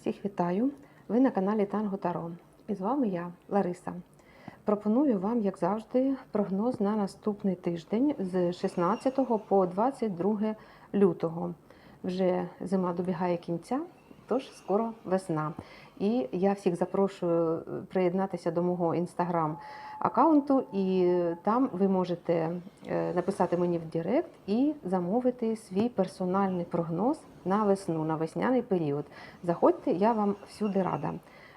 Всіх вітаю! Ви на каналі Танго Таро. І з вами я, Лариса. Пропоную вам, як завжди, прогноз на наступний тиждень з 16 по 22 лютого. Вже зима добігає кінця, тож скоро весна. І я всіх запрошую е, приєднатися до мого інстаграм аккаунту, і там ви можете е, написати мені в Директ і замовити свій персональний прогноз на весну, на весняний період. Заходьте, я вам всюди рада.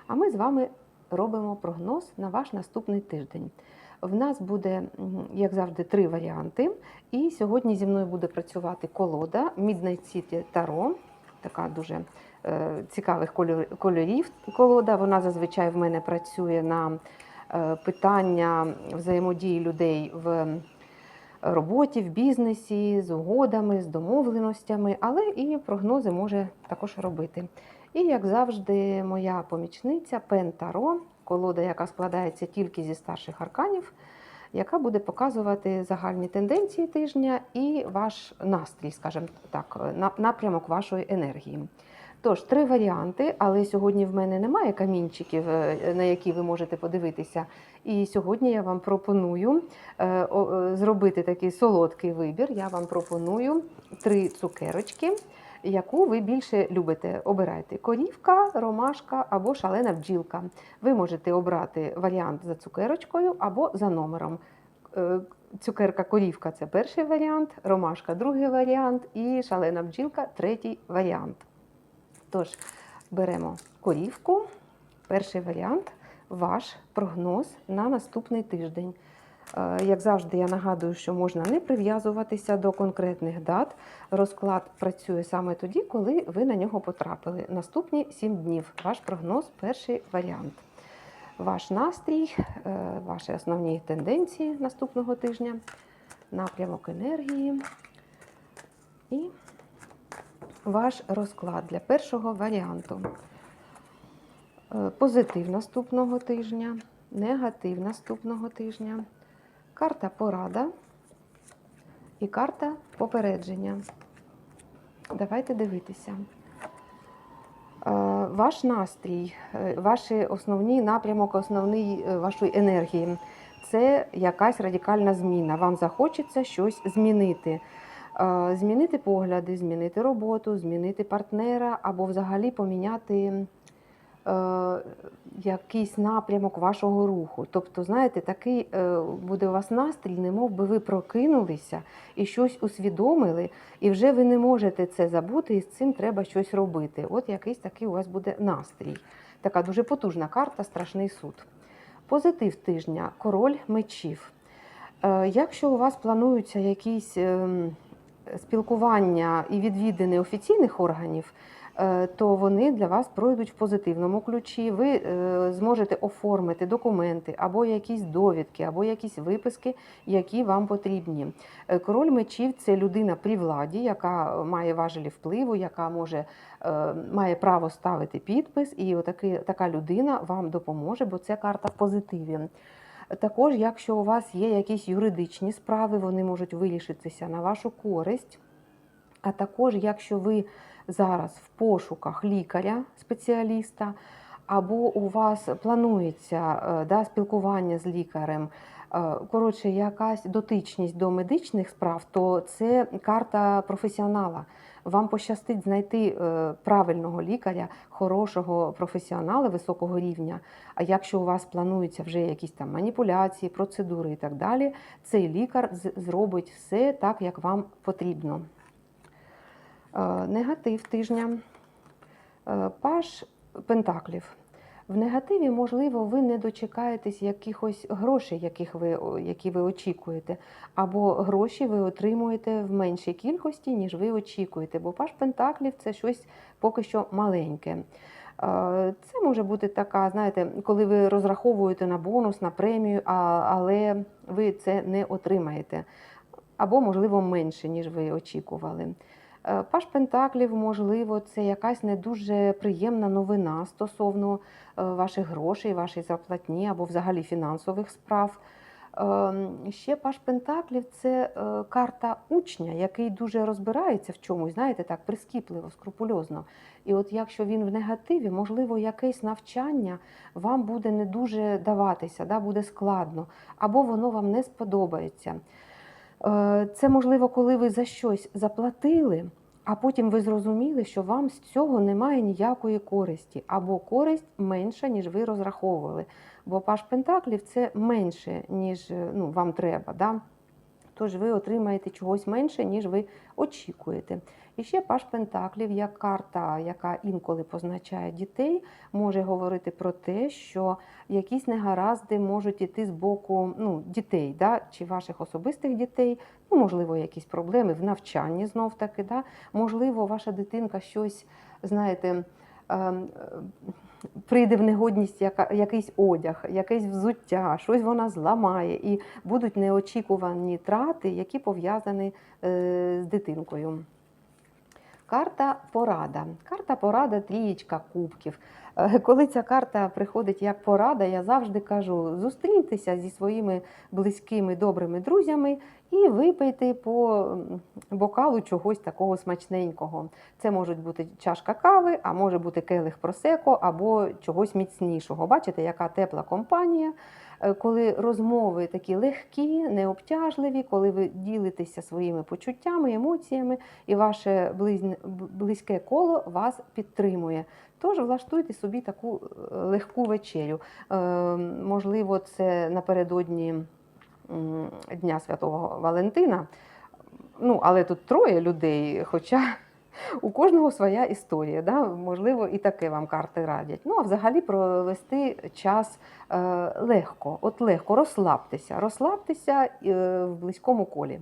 А ми з вами робимо прогноз на ваш наступний тиждень. В нас буде, як завжди, три варіанти. І сьогодні зі мною буде працювати колода Midnight City Tarot, така дуже е, цікавих кольорів колода. Вона зазвичай в мене працює на е, питання взаємодії людей в роботі, в бізнесі, з угодами, з домовленостями, але і прогнози може також робити. І, як завжди, моя помічниця Пен Таро, колода, яка складається тільки зі старших арканів, яка буде показувати загальні тенденції тижня і ваш настрій, скажімо так, на- напрямок вашої енергії. Тож, три варіанти, але сьогодні в мене немає камінчиків, е, на які ви можете подивитися. І сьогодні я вам пропоную е, е, зробити такий солодкий вибір. Я вам пропоную три цукерочки, яку ви більше любите. Обирайте корівка, ромашка або шалена бджілка. Ви можете обрати варіант за цукерочкою або за номером. Е, Цукерка корівка це перший варіант, ромашка другий варіант, і шалена бджілка третій варіант. Тож, беремо корівку, перший варіант, ваш прогноз на наступний тиждень. Е, Як завжди, я нагадую, що можна не прив'язуватися до конкретних дат. Розклад працює саме тоді, коли ви на нього потрапили. Наступні 7 днів. Ваш прогноз перший варіант. Ваш настрій, е, ваші основні тенденції наступного тижня, напрямок енергії і ваш розклад для першого варіанту. Е, Позитив наступного тижня, негатив наступного тижня, карта порада і карта попередження. Давайте дивитися. Е, Ваш настрій, е, ваші основні напрямок, основний е, вашої енергії це якась радикальна зміна. Вам захочеться щось змінити. Змінити погляди, змінити роботу, змінити партнера або взагалі поміняти якийсь напрямок вашого руху. Тобто, знаєте, такий е, буде у вас настрій, немов би ви прокинулися і щось усвідомили, і вже ви не можете це забути, і з цим треба щось робити. От якийсь такий у вас буде настрій. Така дуже потужна карта, страшний суд. Позитив тижня король мечів. Е, Якщо у вас плануються якісь ем, спілкування і відвідини офіційних органів, е, то вони для вас пройдуть в позитивному ключі. Ви е, зможете оформити документи або якісь довідки, або якісь виписки, які вам потрібні. Е, Король мечів це людина при владі, яка має важелі впливу, яка може е, має право ставити підпис, і отаки, така людина вам допоможе, бо це карта в позитиві. Також, якщо у вас є якісь юридичні справи, вони можуть вирішитися на вашу користь. А також, якщо ви зараз в пошуках лікаря-спеціаліста, або у вас планується е, да, спілкування з лікарем, е, коротше, якась дотичність до медичних справ, то це карта професіонала. Вам пощастить знайти е, правильного лікаря, хорошого професіонала високого рівня. А якщо у вас плануються вже якісь там маніпуляції, процедури і так далі, цей лікар зробить все так, як вам потрібно. Е, Негатив тижня. Е, Паш Пентаклів. В негативі, можливо, ви не дочекаєтесь якихось грошей, яких ви, які ви очікуєте, або гроші ви отримуєте в меншій кількості, ніж ви очікуєте. Бо Паш Пентаклів це щось поки що маленьке. Е, Це може бути така, знаєте, коли ви розраховуєте на бонус, на премію, але ви це не отримаєте. Або, можливо, менше, ніж ви очікували. Е, Паш Пентаклів, можливо, це якась не дуже приємна новина стосовно е, ваших грошей, вашої зарплатні або взагалі фінансових справ. Ем, Ще Паш Пентаклів це е, карта учня, який дуже розбирається в чомусь, знаєте, так, прискіпливо, скрупульозно. І от якщо він в негативі, можливо, якесь навчання вам буде не дуже даватися, да, буде складно, або воно вам не сподобається. Е, Це можливо, коли ви за щось заплатили, а потім ви зрозуміли, що вам з цього немає ніякої користі, або користь менша, ніж ви розраховували. Бо паш Пентаклів це менше, ніж е, ну, вам треба. Да? Тож ви отримаєте чогось менше, ніж ви очікуєте. І ще паш Пентаклів, як карта, яка інколи позначає дітей, може говорити про те, що якісь негаразди можуть іти з боку ну, дітей, да? чи ваших особистих дітей, ну, можливо, якісь проблеми в навчанні знов таки. Да? Можливо, ваша дитинка щось, знаєте, ем, прийде в негодність яка, якийсь одяг, якесь взуття, щось вона зламає, і будуть неочікувані трати, які пов'язані е, з дитинкою. Карта порада. Карта порада трієчка кубків. Е, Коли ця карта приходить як порада, я завжди кажу: зустріньтеся зі своїми близькими добрими друзями і випийте по бокалу чогось такого смачненького. Це може бути чашка кави, а може бути келих просеко або чогось міцнішого. Бачите, яка тепла компанія, коли розмови такі легкі, необтяжливі, коли ви ділитеся своїми почуттями, емоціями, і ваше близь- близьке коло вас підтримує. Тож влаштуйте собі таку е, легку вечерю. Е, Можливо, це напередодні Дня Святого Валентина. Ну, але тут троє людей, хоча у кожного своя історія. Да? Можливо, і таке вам карти радять. Ну, а взагалі провести час е, легко, от легко, розслабтеся, розслабтеся е, в близькому колі.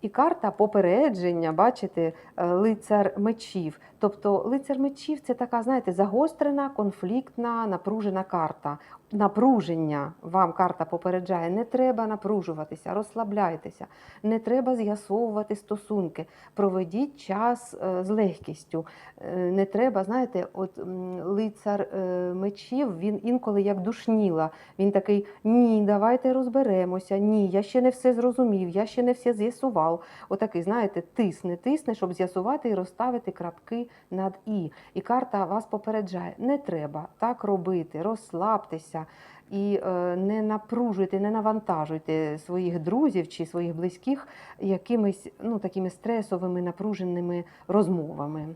І карта попередження, бачите, е, лицар мечів. Тобто лицар мечів це така, знаєте, загострена, конфліктна, напружена карта. Напруження вам карта попереджає. Не треба напружуватися, розслабляйтеся, не треба з'ясовувати стосунки. Проведіть час е, з легкістю. Е, Не треба, знаєте, от лицар е, мечів, він інколи як душніла. Він такий: ні, давайте розберемося. Ні, я ще не все зрозумів, я ще не все з'ясував. Отакий, знаєте, тисне, тисне, щоб з'ясувати і розставити крапки над і. І карта вас попереджає: не треба так робити, розслабтеся. І е, не напружуйте, не навантажуйте своїх друзів чи своїх близьких якимись ну, такими стресовими, напруженими розмовами.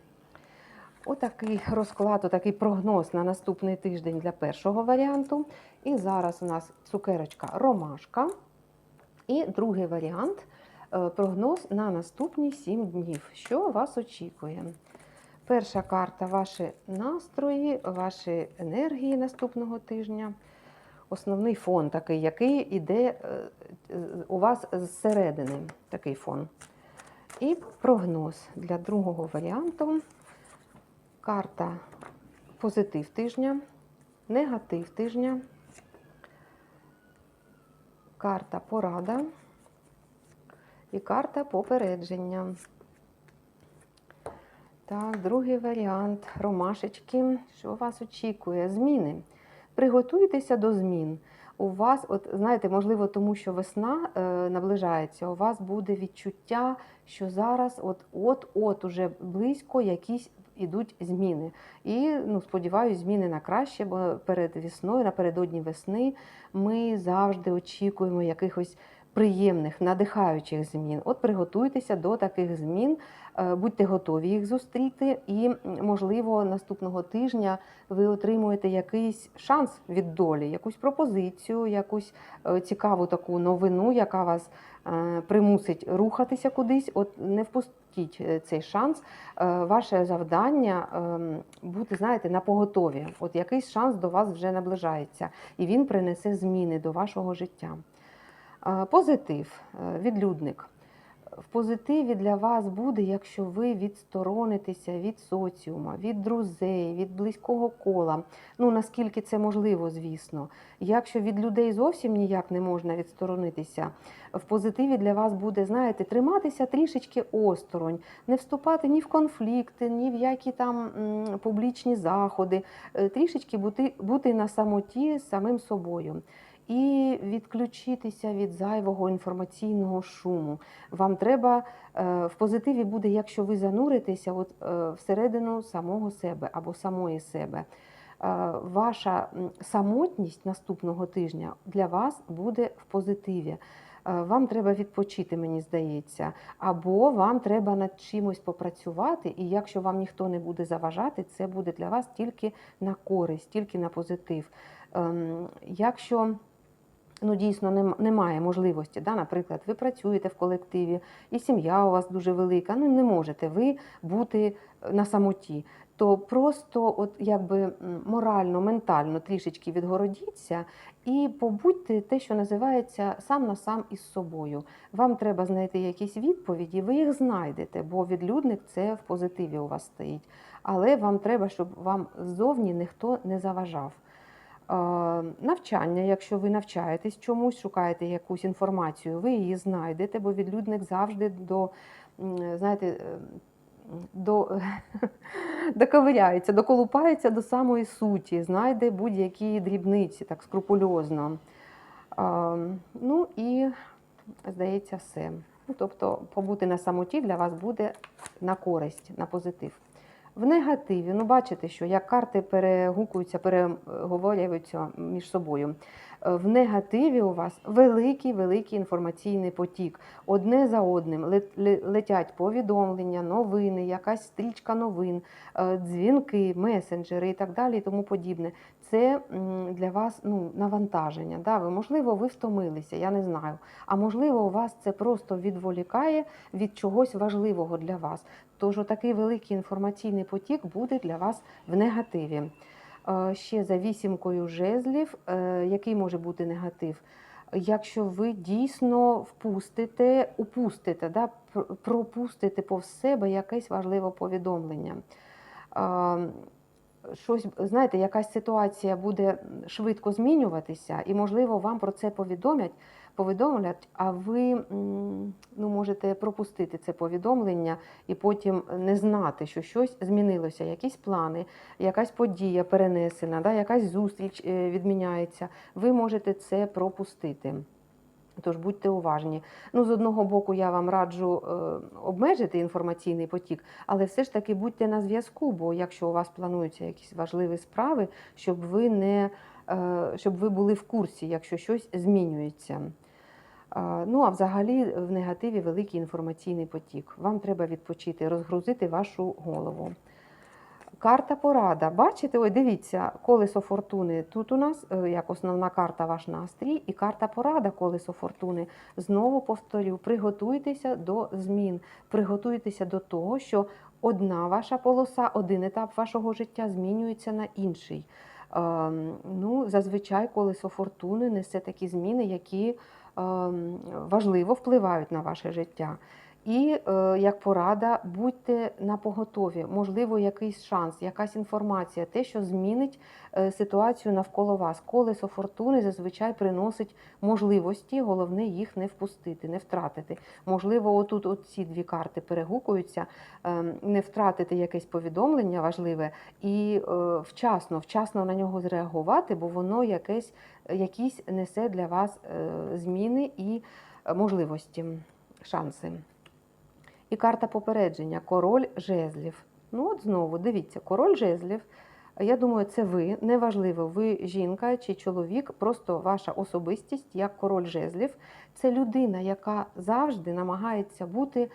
Отакий розклад, отакий прогноз на наступний тиждень для першого варіанту. І зараз у нас цукерочка ромашка. І другий варіант е, прогноз на наступні 7 днів. Що вас очікує? Перша карта ваші настрої, ваші енергії наступного тижня. Основний фон такий, який іде е, е, у вас зсередини. Такий фон. І прогноз для другого варіанту. Карта позитив тижня, негатив тижня, карта порада і карта попередження. Так, другий варіант ромашечки. Що вас очікує? Зміни. Приготуйтеся до змін. У вас, от знаєте, можливо, тому що весна е, наближається, у вас буде відчуття, що зараз от от от уже близько якісь ідуть зміни. І ну, сподіваюся, зміни на краще, бо перед весною, напередодні весни, ми завжди очікуємо якихось приємних, надихаючих змін. От приготуйтеся до таких змін, будьте готові їх зустріти, і, можливо, наступного тижня ви отримуєте якийсь шанс від долі, якусь пропозицію, якусь е, цікаву таку новину, яка вас е, примусить рухатися кудись. От не впустіть е, цей шанс. Е, Ваше завдання бути, знаєте, на поготові. От якийсь шанс до вас вже наближається, і він принесе зміни до вашого життя. Е, Позитив, е, відлюдник. В позитиві для вас буде, якщо ви відсторонитеся від соціума, від друзей, від близького кола. Ну наскільки це можливо, звісно. Якщо від людей зовсім ніяк не можна відсторонитися, в позитиві для вас буде, знаєте, триматися трішечки осторонь, не вступати ні в конфлікти, ні в які там публічні заходи, е, трішечки бути, бути на самоті з самим собою. І відключитися від зайвого інформаційного шуму. Вам треба е, в позитиві буде, якщо ви зануритеся от, е, всередину самого себе або самої себе. Е, Ваша самотність наступного тижня для вас буде в позитиві. Вам треба відпочити, мені здається, або вам треба над чимось попрацювати, і якщо вам ніхто не буде заважати, це буде для вас тільки на користь, тільки на позитив. Ем, Якщо ну, дійсно немає можливості, да, наприклад, ви працюєте в колективі, і сім'я у вас дуже велика, ну не можете ви бути на самоті, то просто от якби морально, ментально трішечки відгородіться і побудьте те, що називається сам на сам із собою. Вам треба знайти якісь відповіді, ви їх знайдете, бо відлюдник це в позитиві у вас стоїть. Але вам треба, щоб вам ззовні ніхто не заважав. Навчання, якщо ви навчаєтесь чомусь, шукаєте якусь інформацію, ви її знайдете, бо відлюдник завжди до, знаєте, е, до, доковиряється, доколупається до самої суті, знайде будь-які дрібниці, так скрупульозно. Ну і, здається, все. Ну, тобто, побути на самоті для вас буде на користь, на позитив. В негативі, ну бачите, що як карти перегукуються, переговорюються між собою. Е, В негативі у вас великий великий інформаційний потік. Одне за одним лет- летять повідомлення, новини, якась стрічка новин, е, дзвінки, месенджери і так далі, і тому подібне. Це для вас ну, навантаження. Да? Ви, можливо, ви втомилися, я не знаю. А можливо, у вас це просто відволікає від чогось важливого для вас. Тож такий великий інформаційний потік буде для вас в негативі. Е, Ще за вісімкою жезлів, е, який може бути негатив? Якщо ви дійсно впустите, упустите, да, пропустите повз себе якесь важливе повідомлення. Е, Щось, знаєте, якась ситуація буде швидко змінюватися, і, можливо, вам про це повідомлять, повідомлять, а ви ну, можете пропустити це повідомлення і потім не знати, що щось змінилося, якісь плани, якась подія перенесена, да, якась зустріч е, відміняється. Ви можете це пропустити. Тож будьте уважні. Ну, з одного боку, я вам раджу е, обмежити інформаційний потік, але все ж таки будьте на зв'язку, бо якщо у вас плануються якісь важливі справи, щоб ви не е, щоб ви були в курсі, якщо щось змінюється. Е, Ну, а взагалі в негативі великий інформаційний потік. Вам треба відпочити, розгрузити вашу голову. Карта порада. Бачите, ой, дивіться, колесо фортуни. Тут у нас е, як основна карта ваш настрій, і карта порада колесо фортуни. Знову повторю, приготуйтеся до змін, приготуйтеся до того, що одна ваша полоса, один етап вашого життя змінюється на інший. Ем, Ну, зазвичай колесо фортуни несе такі зміни, які важливо впливають на ваше життя. І е, як порада, будьте на поготові, можливо, якийсь шанс, якась інформація, те, що змінить е, ситуацію навколо вас. Колесо фортуни зазвичай приносить можливості, головне їх не впустити, не втратити. Можливо, отут от ці дві карти перегукуються, е, не втратити якесь повідомлення важливе і е, вчасно, вчасно на нього зреагувати, бо воно якесь, якісь несе для вас зміни і можливості, шанси. І карта попередження король жезлів. Ну, от знову, дивіться, король жезлів. Я думаю, це ви. Неважливо, ви жінка чи чоловік, просто ваша особистість як король жезлів. Це людина, яка завжди намагається бути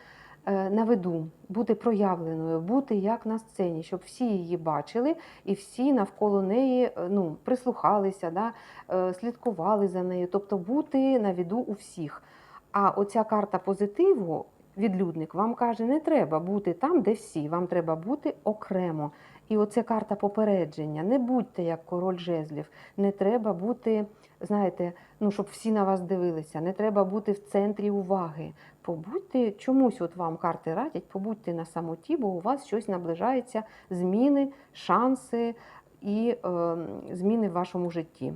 е, на виду, бути проявленою, бути як на сцені, щоб всі її бачили і всі навколо неї е, ну, прислухалися, да, е, слідкували за нею, тобто бути на виду у всіх. А оця карта позитиву, відлюдник, вам каже, не треба бути там, де всі, вам треба бути окремо. І оце карта попередження. Не будьте як король жезлів, не треба бути, знаєте, ну щоб всі на вас дивилися, не треба бути в центрі уваги. Побудьте чомусь, от вам карти радять, побудьте на самоті, бо у вас щось наближається, зміни, шанси і е, зміни в вашому житті.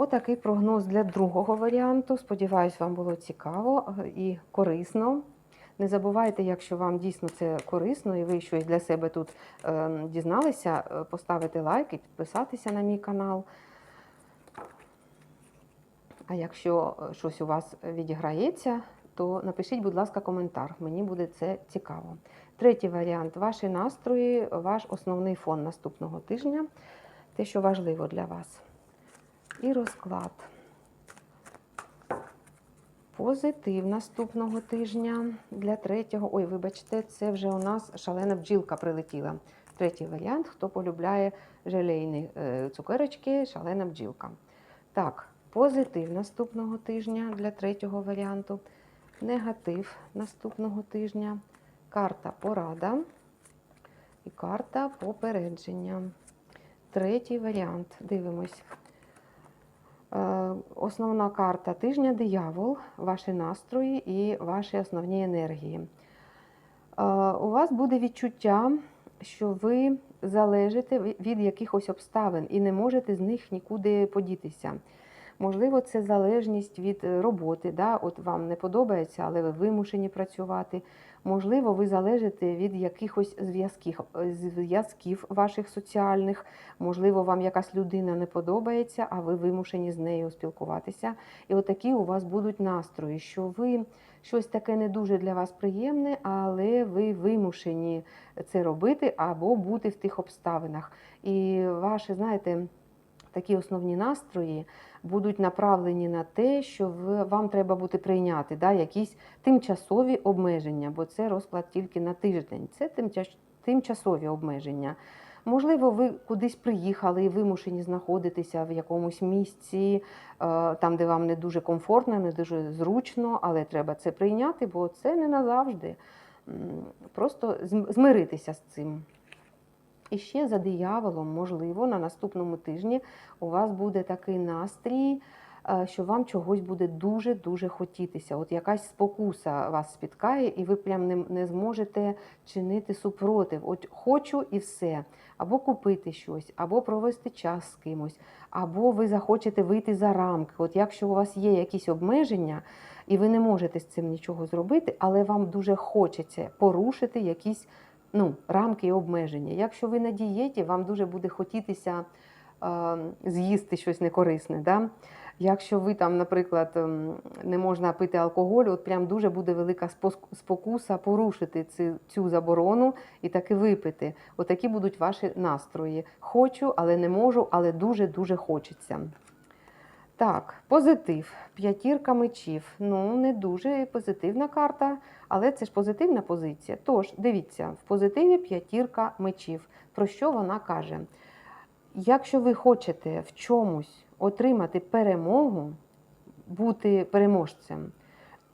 Отакий прогноз для другого варіанту. Сподіваюсь, вам було цікаво і корисно. Не забувайте, якщо вам дійсно це корисно і ви щось для себе тут е, дізналися, е, поставити лайк і підписатися на мій канал. А якщо е, щось у вас відіграється, то напишіть, будь ласка, коментар. Мені буде це цікаво. Третій варіант ваші настрої, ваш основний фон наступного тижня, те, що важливо для вас. І розклад. Позитив наступного тижня для третього. Ой, вибачте, це вже у нас шалена бджілка прилетіла. Третій варіант, хто полюбляє желейні е, цукерочки, шалена бджілка. Так, позитив наступного тижня для третього варіанту. Негатив наступного тижня. Карта порада і карта попередження. Третій варіант. Дивимось. Е, Основна карта тижня диявол, ваші настрої і ваші основні енергії. Е, У вас буде відчуття, що ви залежите від якихось обставин і не можете з них нікуди подітися. Можливо, це залежність від е, роботи. Да? От вам не подобається, але ви вимушені працювати. Можливо, ви залежите від якихось зв'язків, зв'язків ваших соціальних. Можливо, вам якась людина не подобається, а ви вимушені з нею спілкуватися. І отакі у вас будуть настрої, що ви щось таке не дуже для вас приємне, але ви вимушені це робити або бути в тих обставинах. І ваші, знаєте, такі основні настрої будуть направлені на те, що вам треба бути прийняти да, якісь тимчасові обмеження, бо це розклад тільки на тиждень. Це тимча- тимчасові обмеження. Можливо, ви кудись приїхали і вимушені знаходитися в якомусь місці, е, там, де вам не дуже комфортно, не дуже зручно, але треба це прийняти, бо це не назавжди. Просто змиритися з цим. І ще за дияволом, можливо, на наступному тижні у вас буде такий настрій, е, що вам чогось буде дуже-дуже хотітися. От якась спокуса вас спіткає, і ви прям не, не зможете чинити супротив. От хочу і все. Або купити щось, або провести час з кимось, або ви захочете вийти за рамки. От якщо у вас є якісь обмеження, і ви не можете з цим нічого зробити, але вам дуже хочеться порушити якісь ну, рамки і обмеження. Якщо ви на дієті, вам дуже буде хотітися е, з'їсти щось некорисне. Да? Якщо ви там, наприклад, ем, не можна пити алкоголь, от прям дуже буде велика спокуса порушити цю, заборону і таки випити. Отакі будуть ваші настрої. Хочу, але не можу, але дуже-дуже хочеться. Так, позитив. П'ятірка мечів. Ну, не дуже позитивна карта, але це ж позитивна позиція. Тож, дивіться, в позитиві п'ятірка мечів. Про що вона каже? Якщо ви хочете в чомусь отримати перемогу, бути переможцем,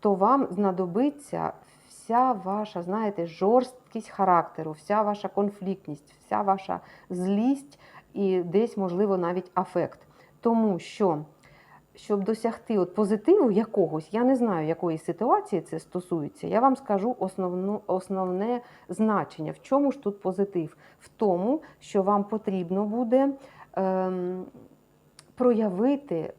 то вам знадобиться вся ваша, знаєте, жорсткість характеру, вся ваша конфліктність, вся ваша злість і десь, можливо, навіть афект. Тому що, щоб досягти от позитиву якогось, я не знаю, якої ситуації це стосується, я вам скажу основну, основне значення. В чому ж тут позитив? В тому, що вам потрібно буде ем, проявити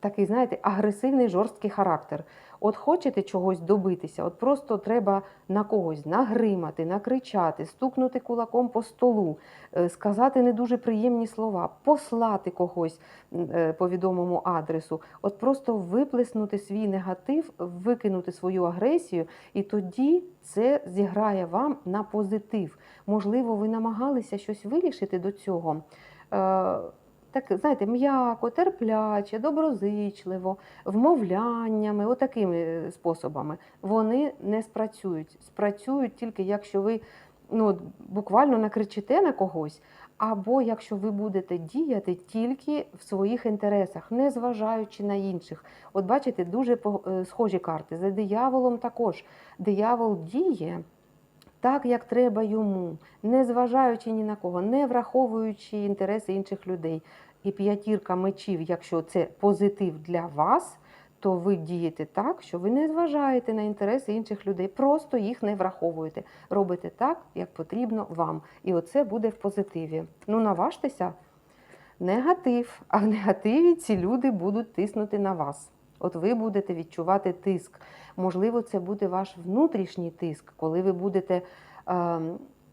такий, знаєте, агресивний жорсткий характер. От хочете чогось добитися, от просто треба на когось нагримати, накричати, стукнути кулаком по столу, е, сказати не дуже приємні слова, послати когось е, по відомому адресу, от просто виплеснути свій негатив, викинути свою агресію, і тоді це зіграє вам на позитив. Можливо, ви намагалися щось вирішити до цього. Так, знаєте, м'яко, терпляче, доброзичливо, вмовляннями, отакими е, способами, вони не спрацюють. Спрацюють тільки якщо ви ну, буквально накричите на когось, або якщо ви будете діяти тільки в своїх інтересах, не зважаючи на інших. От бачите, дуже е, схожі карти. За дияволом також. Диявол діє так, як треба йому, не зважаючи ні на кого, не враховуючи інтереси інших людей. І п'ятірка мечів, якщо це позитив для вас, то ви дієте так, що ви не зважаєте на інтереси інших людей, просто їх не враховуєте. Робите так, як потрібно вам. І оце буде в позитиві. Ну, наважтеся. Негатив. А в негативі ці люди будуть тиснути на вас. От ви будете відчувати тиск. Можливо, це буде ваш внутрішній тиск, коли ви будете е,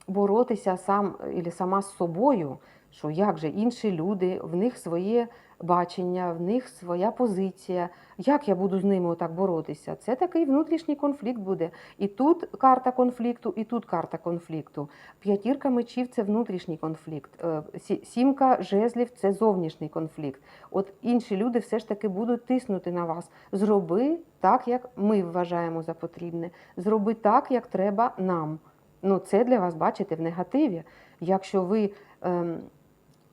боротися сам або сама з собою, що як же інші люди, в них своє бачення, в них своя позиція. Як я буду з ними отак боротися? Це такий внутрішній конфлікт буде. І тут карта конфлікту, і тут карта конфлікту. П'ятірка мечів це внутрішній конфлікт. Е, Сімка жезлів це зовнішній конфлікт. От інші люди все ж таки будуть тиснути на вас. Зроби так, як ми вважаємо за потрібне. Зроби так, як треба нам. Ну, це для вас, бачите, в негативі. Якщо ви ем,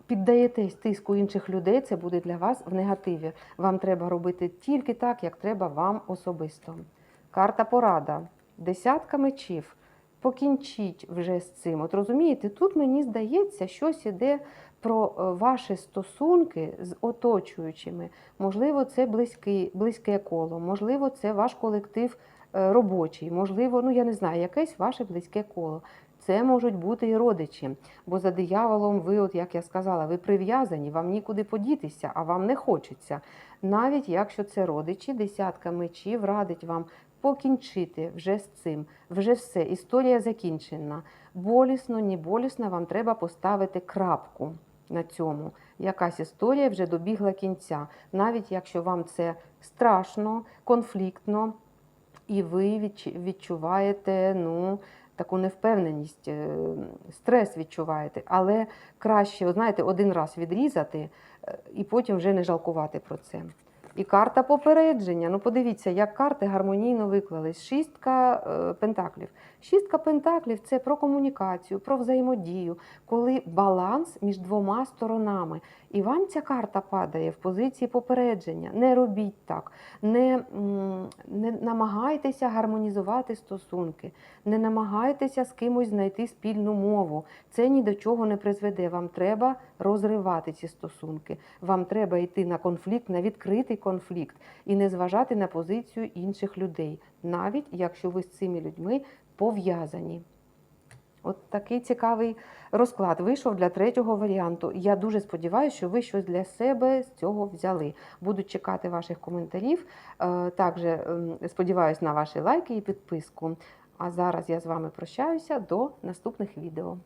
піддаєтесь тиску інших людей, це буде для вас в негативі. Вам треба робити тільки так, як треба вам особисто. Карта порада. Десятка мечів. Покінчіть вже з цим. От розумієте, тут мені здається, щось іде про е, ваші стосунки з оточуючими. Можливо, це близький, близьке коло, можливо, це ваш колектив е, робочий, можливо, ну я не знаю, якесь ваше близьке коло. Це можуть бути і родичі, бо за дияволом ви, от як я сказала, ви прив'язані, вам нікуди подітися, а вам не хочеться. Навіть якщо це родичі, десятка мечів радить вам покінчити вже з цим, вже все, історія закінчена. Болісно, не болісно, вам треба поставити крапку на цьому. Якась історія вже добігла кінця. Навіть якщо вам це страшно, конфліктно, і ви відчуваєте ну, таку невпевненість, е, стрес відчуваєте. Але краще, знаєте, один раз відрізати е, і потім вже не жалкувати про це. І карта попередження. Ну, подивіться, як карти гармонійно виклались. Шістка е, пентаклів. Шістка пентаклів це про комунікацію, про взаємодію, коли баланс між двома сторонами. І вам ця карта падає в позиції попередження. Не робіть так, не, не намагайтеся гармонізувати стосунки, не намагайтеся з кимось знайти спільну мову. Це ні до чого не призведе. Вам треба розривати ці стосунки. Вам треба йти на конфлікт, на відкритий конфлікт і не зважати на позицію інших людей, навіть якщо ви з цими людьми пов'язані. От такий цікавий розклад вийшов для третього варіанту. Я дуже сподіваюся, що ви щось для себе з цього взяли. Буду чекати ваших коментарів. Е, Також ем, сподіваюся на ваші лайки і підписку. А зараз я з вами прощаюся до наступних відео.